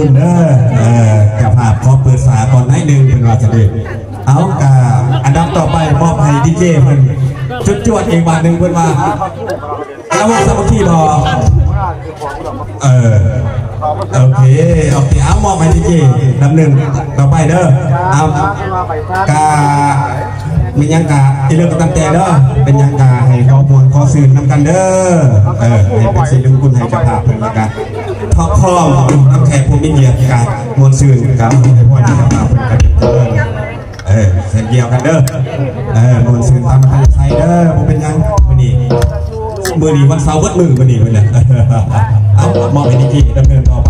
คุณเด้อเออกับภาพขอเปิดสาก่อนให้หนึ่งเป็นว่าจะดีเอากาอันดับต่อไปมอบให้ดีเจเพิ่นจุดจวดอีกบาทหนึ่งเพิ่นว่าแล้วว่าสามัคคีบอเออโอเคโอเคเอามอบให้ดีเจลำหนึ่งต่อไปเด้อเอากา เป็นยังกาอีเรื่องตั้งแต่เด้อเป็นยังกาให้ข้อมูลข้อสื่อนำกันเด้อเออให้เป็นสิ่งที่คุณให้เจ้าภาพเพิ่นละกันท้องข้อน้ำแขกผู้มีเกียรติการมวลซื่นครับให้พ่อที่จะมาเป็นกันเดินเออเส้นเดียวกันเด้อเออมวลซื่นตามมาทางไทยเด้อผมเป็นยังวันนี้มือนี้วันเสาร์วัดมือวันนี้วันเนี่ยเอามอบไปดีๆดำเนินต่อไปเนาะ